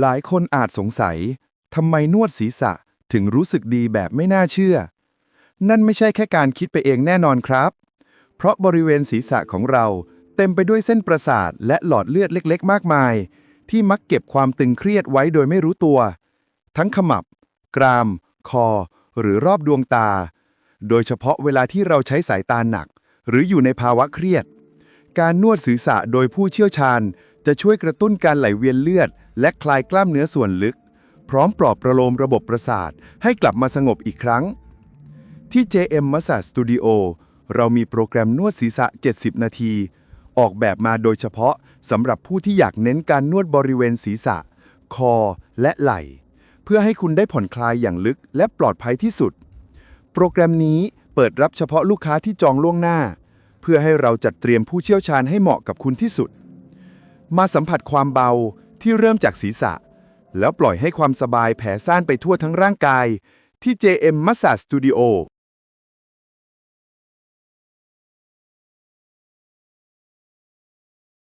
หลายคนอาจสงสัยทำไมนวดศีรษะถึงรู้สึกดีแบบไม่น่าเชื่อ นั่นไม่ใช่แค่การคิดไปเองแน่นอนครับ เพราะบริเวณศีรษะของเราเต็มไปด้วยเส้นประสาทและหลอดเลือดเล็ก ๆ มากมาย ที่มักเก็บความตึงเครียดไว้โดยไม่รู้ตัว ทั้งขมับ กราม คอ หรือรอบดวงตา โดยเฉพาะเวลาที่เราใช้สายตาหนัก หรืออยู่ในภาวะเครียด การนวดศีรษะโดยผู้เชี่ยวชาญ จะช่วยกระตุ้นการไหลเวียนเลือด และคลายกล้ามเนื้อส่วนลึก พร้อมปลอบประโลมระบบประสาทให้กลับมาสงบอีกครั้ง ที่ JM Massage Studio เรามีโปรแกรมนวดศีรษะ 70 นาที ออกแบบมาโดยเฉพาะสำหรับผู้ที่อยากเน้นการนวดบริเวณศีรษะ คอ และไหล่ เพื่อให้คุณได้ผ่อนคลายอย่างลึกและปลอดภัยที่สุด โปรแกรมนี้เปิดรับเฉพาะลูกค้าที่จองล่วงหน้า เพื่อให้เราจัดเตรียมผู้เชี่ยวชาญให้เหมาะกับคุณที่สุด มาสัมผัสความเบาที่เริ่มจากศีรษะ แล้วปล่อยให้ความสบายแผ่ซ่านไปทั่วทั้งร่างกายที่ JM Massage Studio